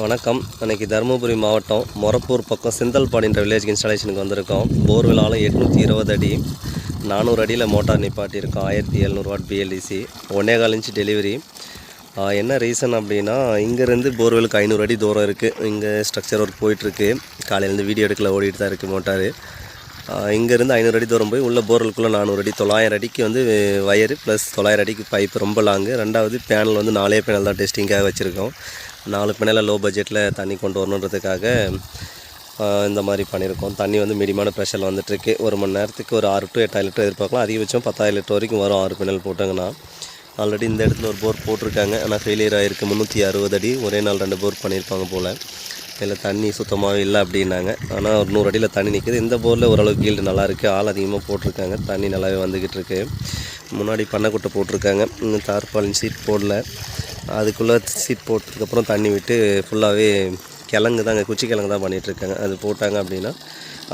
வணக்கம். அன்னைக்கு தருமபுரி மாவட்டம் மொரப்பூர் பக்கம் செந்தல்பாடின்ற வில்லேஜ் இன்ஸ்டாலேஷனுக்கு வந்திருக்கோம். போர்வெலால் எட்நூற்றி இருபது அடி நானூறு அடியில் மோட்டார் நிப்பாட்டியிருக்கோம். ஆயிரத்தி எழுநூறு வாட் பிஎல்டிசி ஒன்னே கால் இன்ச்சு டெலிவரி என்ன ரீசன் அப்படின்னா இங்கேருந்து போர்வெலுக்கு ஐநூறு அடி தூரம் இருக்குது இங்கே ஸ்ட்ரக்சர் ஒர்க் போயிட்டுருக்கு. காலையிலேருந்து வீடியோ எடுக்கல ஓடிட்டு தான் இருக்குது மோட்டார் இங்கேருந்து ஐநூறு அடி தூரம் போய் உள்ள போர்வெலுக்குள்ளே நானூறு அடி தொள்ளாயிரம் அடிக்கு வந்து வயரு ப்ளஸ் தொள்ளாயிரம் அடிக்கு பைப் ரொம்ப லாங்கு ரெண்டாவது பேனல் வந்து நாலே பேனல் தான் டெஸ்டிங்காக வச்சுருக்கோம். நாலு பேனலில் லோ பட்ஜெட்டில் தண்ணி கொண்டு வரணுன்றதுக்காக இந்த மாதிரி பண்ணியிருக்கோம். தண்ணி வந்து மீடியமான ப்ரெஷரில் வந்துட்டுருக்கு. ஒரு மணி நேரத்துக்கு ஒரு ஆறு டு எட்டாயிரம் லிட்டர் எதிர்பார்க்கலாம். அதிகபட்சம் பத்தாயிரம் லிட்டர் வரைக்கும் வரும் ஆறு பின்னல் போட்டாங்கன்னா ஆல்ரெடி இந்த இடத்துல ஒரு போர் போட்டிருக்காங்க. ஆனால் ஃபெயிலியர் ஆகிருக்கு முந்நூற்றி அறுபது அடி ஒரே நாள் ரெண்டு போர் பண்ணியிருப்பாங்க போல். இதில் தண்ணி சுத்தமாகவே இல்லை அப்படின்னாங்க. ஆனால் ஒரு நூறு அடியில் தண்ணி நிற்குது இந்த போரில் ஓரளவுக்கு ஈல்டு நல்லா இருக்குது ஆள் அதிகமாக போட்டிருக்காங்க. தண்ணி நல்லாவே வந்துக்கிட்டு இருக்கு. முன்னாடி பண்ணைக்குட்டை போட்டிருக்காங்க. தார்பாலின் சீட் போடல. அதுக்குள்ளே சீட் போட்டதுக்கப்புறம் தண்ணி விட்டு ஃபுல்லாகவே கிழங்கு தாங்க குச்சி கிழங்கு தான் பண்ணிகிட்ருக்காங்க அது போட்டாங்க அப்படின்னா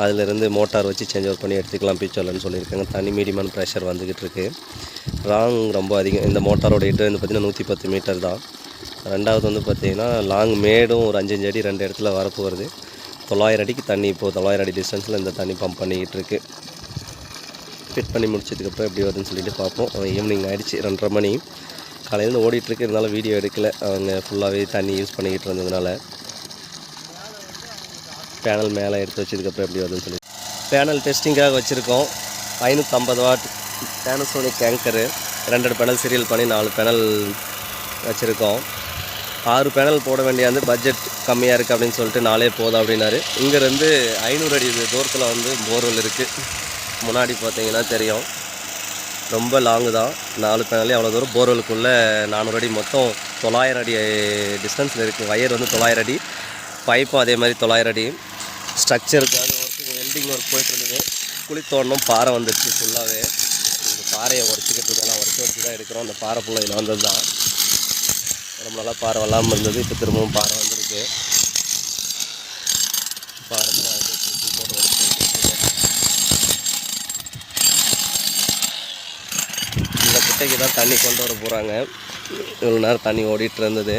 அதிலேருந்து மோட்டார் வச்சு சேஞ்ச் ஓவர் பண்ணி எடுத்துக்கலாம் பீச்சோலன்னு சொல்லியிருக்காங்க. தண்ணி மீடியமான ப்ரெஷர் வந்துக்கிட்டு இருக்கு ராங் ரொம்ப அதிகம். இந்த மோட்டாரோட ஹிட் வந்து பார்த்திங்கன்னா நூற்றி பத்து மீட்டர் தான். ரெண்டாவது வந்து பார்த்திங்கன்னா லாங் மேடும் ஒரு அஞ்சஞ்சு அடி ரெண்டு இடத்துல வரப்பு வருது. தொள்ளாயிரம் அடிக்கு தண்ணி இப்போது தொள்ளாயிரம் அடி டிஸ்டன்ஸில் இந்த தண்ணி பம்ப் பண்ணிக்கிட்டு இருக்கு ஃபிட் பண்ணி முடிச்சதுக்கப்புறம் எப்படி வருதுன்னு சொல்லிட்டு பார்ப்போம். ஈவினிங் ஆகிடுச்சு ரெண்டரை மணி. காலையில் ஓடிட்டுருக்கு. இருந்தாலும் வீடியோ எடுக்கல. அவங்க ஃபுல்லாகவே தண்ணி யூஸ் பண்ணிக்கிட்டு இருந்ததுனால. பேனல் மேலே எடுத்து வச்சதுக்கப்புறம் எப்படி வருதுன்னு சொல்லி. பேனல் டெஸ்டிங்காக வச்சுருக்கோம். ஐநூற்றம்பது வாட் பேனசோனிக் கேங்கரு ரெண்டு பேனல் சீரியல் பண்ணி நாலு பேனல் வச்சுருக்கோம். ஆறு பேனல் போட வேண்டிய வந்து பட்ஜெட் கம்மியாக இருக்குது அப்படின்னு சொல்லிட்டு நாளே போதும் அப்படின்னாரு. இங்கேருந்து ஐநூறு அடி தூரத்தில் வந்து போர்வெல் இருக்குது முன்னாடி பார்த்தீங்கன்னா தெரியும். ரொம்ப லாங்கு தான். நாலு பேனலே அவ்வளோ தூரம் போர்வெலுக்குள்ளே நானூறு அடி மொத்தம் தொள்ளாயிரம் அடி டிஸ்டன்ஸில் இருக்குது ஒயர் வந்து தொள்ளாயிரம் அடி பைப்பும் அதே மாதிரி தொள்ளாயிரம் அடி. ஸ்ட்ரக்சருக்காக ஒர்க்கு வெல்டிங் ஒர்க் போயிட்டுருந்தது குழி தோண்டணும் பாறை வந்துடுச்சு ஃபுல்லாகவே இந்த பாறையை உடச்சிக்கிட்டு இருக்கெல்லாம் உடச்சி வச்சு தான் எடுக்கிறோம். அந்த பாறை ஃபுல்லாக இதில் வந்தது தான் ரொம்ப நல்லா பாறை வல்லாமல் இருந்தது. இப்போ திரும்பவும் பாறை வந்திருக்கு. பாறை ஃபுல்லாக எடுத்து வச்சு போட்டு உடச்சி எடுத்துட்டு இருக்கோம். இந்த குட்டைக்கு தான் தண்ணி கொண்டு வர போகிறாங்க இவ்வளோ நேரம் தண்ணி ஓடிட்டு இருந்தது.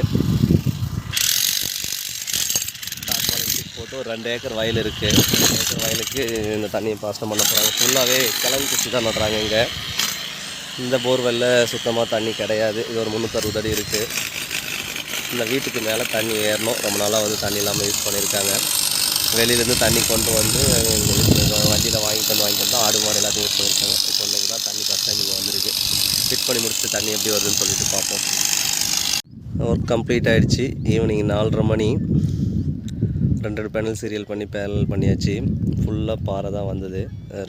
போட்டு ஒரு ரெண்டு ஏக்கர் வயல் இருக்குது ரெண்டு ஏக்கர் வயலுக்கு இந்த தண்ணியை பாசனம் பண்ண போகிறாங்க ஃபுல்லாகவே கிழங்கு குச்சி தான் நடுறாங்க இங்கே. இந்த போர்வெல்ல சுத்தமாக தண்ணி கிடையாது. இது ஒரு முந்நூற்றறுபது அடி இருக்குது இந்த வீட்டுக்கு மேலே தண்ணி ஏறணும். ரொம்ப நாளாக வந்து தண்ணி இல்லாமல் யூஸ் பண்ணியிருக்காங்க வெளியிலேருந்து தண்ணி கொண்டு வந்து வண்டியில் வாங்கிட்டு வந்து வாங்கிட்டு வந்து ஆடு மாடு எல்லாத்தையும் யூஸ் பண்ணியிருக்காங்க. இப்போ இன்றைக்கி தான் தண்ணி ஃபஸ்ட் டைம் இங்கே வந்திருக்கு. ஃபிட் பண்ணி முடிச்சுட்டு தண்ணி எப்படி வருதுன்னு சொல்லிட்டு பார்ப்போம். ஒர்க் கம்ப்ளீட் ஆகிடுச்சு ஈவினிங் நாலரை மணி. ரெண்டு பேனல் சீரியல் பண்ணி பேனல் பண்ணியாச்சு. ஃபுல்லாக பாறை தான் வந்தது.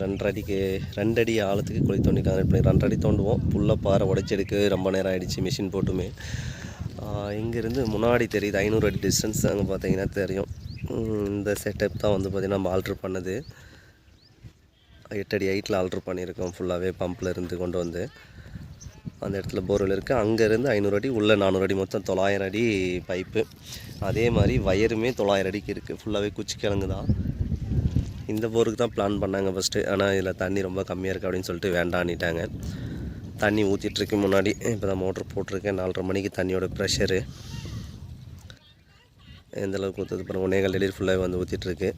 ரெண்டடிக்கு ரெண்டடி அடிக்கு ஆழத்துக்கு குழி தோண்டி கனெக்ட் பண்ணி ரெண்டரை அடி தோண்டுவோம். ஃபுல்லாக பாறை உடச்சி எடுக்க ரொம்ப நேரம் ஆகிடுச்சு மிஷின் போட்டுமே. இங்கேருந்து முன்னாடி தெரியுது ஐநூறு அடி டிஸ்டன்ஸ் அங்கே பார்த்தீங்கன்னா தெரியும். இந்த செட்டப் தான் வந்து பார்த்திங்கன்னா நம்ம ஆல்ட்ரு பண்ணது. எட்டடி ஹைட்டில் ஆல்ட்ரு பண்ணியிருக்கோம். ஃபுல்லாகவே பம்பில் இருந்து கொண்டு வந்து. அந்த இடத்துல போர்வெல் இருக்குது அங்கேருந்து ஐநூறு அடி உள்ள நானூறு அடி மொத்தம் தொள்ளாயிரம் அடி பைப்பு அதே மாதிரி வயருமே தொள்ளாயிரம் அடிக்கு இருக்குது ஃபுல்லாகவே குச்சி கிழங்கு தான். இந்த போருக்கு தான் பிளான் பண்ணாங்க ஃபஸ்ட்டு ஆனால் இதில் தண்ணி ரொம்ப கம்மியாக இருக்குது அப்படின்னு சொல்லிட்டு வேண்டான்னிட்டாங்க. தண்ணி ஊற்றிட்டுருக்கு முன்னாடி. இப்போ தான் மோட்ரு போட்டிருக்கேன். நாலரை மணிக்கு தண்ணியோட ப்ரெஷரு எந்தளவுக்கு அளவுக்கு ஊற்றுது ஒன்றே கால் லிட்டர் ஃபுல்லாகவே வந்து ஊற்றிட்டுருக்கு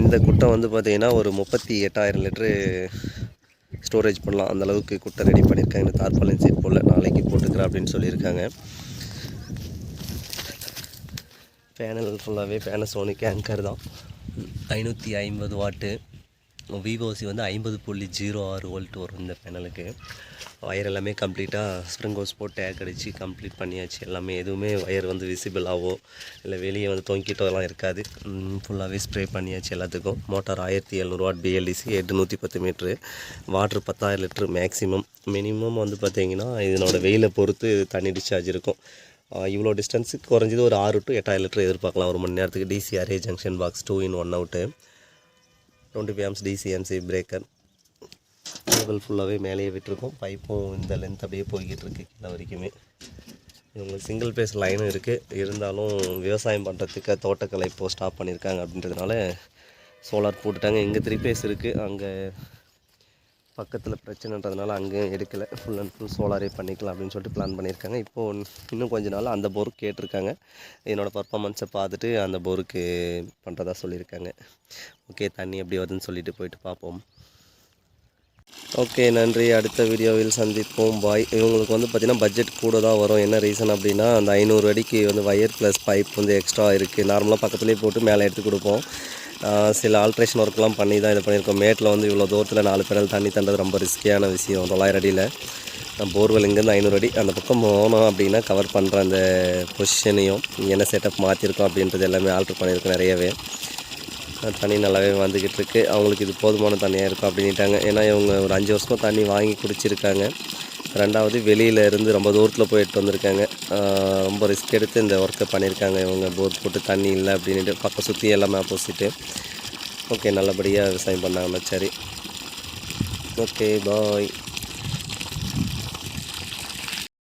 இந்த குட்டை வந்து பார்த்திங்கன்னா ஒரு முப்பத்தி எட்டாயிரம் லிட்ரு ஸ்டோரேஜ் பண்ணலாம். அந்த அளவுக்கு குட்டை ரெடி பண்ணியிருக்காங்க. தார்பாலின் சீட் போல் நாளைக்கு போட்டுக்கிறேன் அப்படின்னு சொல்லியிருக்காங்க. பேனல் ஃபுல்லாகவே பேனசோனிக் ஆங்கர் தான். ஐநூற்றி ஐம்பது வாட்டு. விவோசி வந்து ஐம்பது புள்ளி ஜீரோ ஆறு வோல்ட் வரும் இந்த பேனலுக்கு ஒயர் எல்லாமே கம்ப்ளீட்டாக ஸ்ப்ரிங் ஹோஸ் போட்டு டேக் அடித்து கம்ப்ளீட் பண்ணியாச்சு. எல்லாமே எதுவுமே ஒயர் வந்து விசிபிளாகவோ இல்லை வெளியே வந்து தொங்கிட்டோலாம் இருக்காது. ஃபுல்லாகவே ஸ்ப்ரே பண்ணியாச்சு எல்லாத்துக்கும். மோட்டார் ஆயிரத்தி எழுநூறு வாட் பிஎல்டிசி எட்டு நூற்றி பத்து மீட்ரு வாட்ரு பத்தாயிரம் லிட்ரு மேக்ஸிமம் மினிமம் வந்து பார்த்தீங்கன்னா இதனோட வெயிலை பொறுத்து தண்ணி டிஸ்சார்ஜ் இருக்கும். இவ்வளோ டிஸ்டன்ஸுக்கு குறைஞ்சது ஒரு ஆறு டு எட்டாயிரம் லிட்டர் எதிர்பார்க்கலாம். ஒரு மணி நேரத்துக்கு DCRA junction box two in one out twenty PMs DCMC breaker cable ஃபுல்லாகவே மேலேயே விட்டுருக்கோம். பைப்பும் இந்த லென்த் அப்படியே போய்கிட்டு இருக்கு கீழே வரைக்குமே. இவங்க சிங்கிள் பேஸ் லைனும் இருக்குது இருந்தாலும் விவசாயம் பண்ணுறதுக்கு தோட்டக்கலை இப்போது ஸ்டாப் பண்ணியிருக்காங்க அப்படின்றதுனால சோலார் போட்டுட்டாங்க. இங்கே த்ரீ பேஸ் இருக்குது அங்கே பக்கத்தில் பிரச்சனைன்றதுனால அங்கேயும் எடுக்கலை. ஃபுல் அண்ட் ஃபுல் சோலாரே பண்ணிக்கலாம் அப்படின்னு சொல்லிட்டு பிளான் பண்ணியிருக்காங்க. இப்போது இன்னும் கொஞ்ச நாள் அந்த போருக்கு கேட்டிருக்காங்க. என்னோடய பர்ஃபாமன்ஸை பார்த்துட்டு அந்த போருக்கு பண்ணுறதா சொல்லியிருக்காங்க. ஓகே தண்ணி எப்படி வருதுன்னு சொல்லிட்டு போயிட்டு பார்ப்போம். ஓகே நன்றி. அடுத்த வீடியோவில் சந்திப்போம். பாய் இவங்களுக்கு வந்து பார்த்திங்கன்னா பட்ஜெட் கூட தான் வரும். என்ன ரீசன் அப்படின்னா அந்த ஐநூறு அடிக்கு வந்து வயர் ப்ளஸ் பைப் வந்து எக்ஸ்ட்ரா இருக்குது நார்மலாக பக்கத்துலேயே போட்டு மேலே எடுத்து கொடுப்போம். சில ஆல்ட்ரேஷன் ஒர்க்லாம் பண்ணி தான் இது பண்ணியிருக்கோம். மேட்டில் வந்து இவ்வளோ தூரத்தில் நாலு பேரல் தண்ணி தண்டது ரொம்ப ரிஸ்கியான விஷயம். தொள்ளாயிரம் அடியில். போர்வெல் இங்கேருந்து ஐநூறு அடி. அந்த பக்கம் போனோம் அப்படின்னா கவர் பண்ணுற அந்த பொசிஷனையும் என்ன செட்டப் மாற்றிருக்கோம் அப்படின்றது எல்லாமே ஆல்ட்ரு பண்ணியிருக்கோம் நிறையவே. தண்ணி நல்லாவே வந்துக்கிட்டு இருக்கு. அவங்களுக்கு இது போதுமான தண்ணியாக இருக்கும் அப்படின்ட்டாங்க ஏன்னா இவங்க ஒரு அஞ்சு வருஷமாக தண்ணி வாங்கி குடிச்சிருக்காங்க. ரெண்டாவது வெளியில் இருந்து ரொம்ப தூரத்தில் போயிட்டு வந்திருக்காங்க. ரொம்ப ரிஸ்க் எடுத்து இந்த ஒர்க்கை பண்ணியிருக்காங்க. இவங்க போர் போட்டு தண்ணி இல்லை அப்படின்ட்டு பக்கம் சுற்றி எல்லாமே ஆப்போசிட்டு ஓகே நல்லபடியாக விவசாயம் பண்ணாங்கன்னா சரி ஓகே பாய்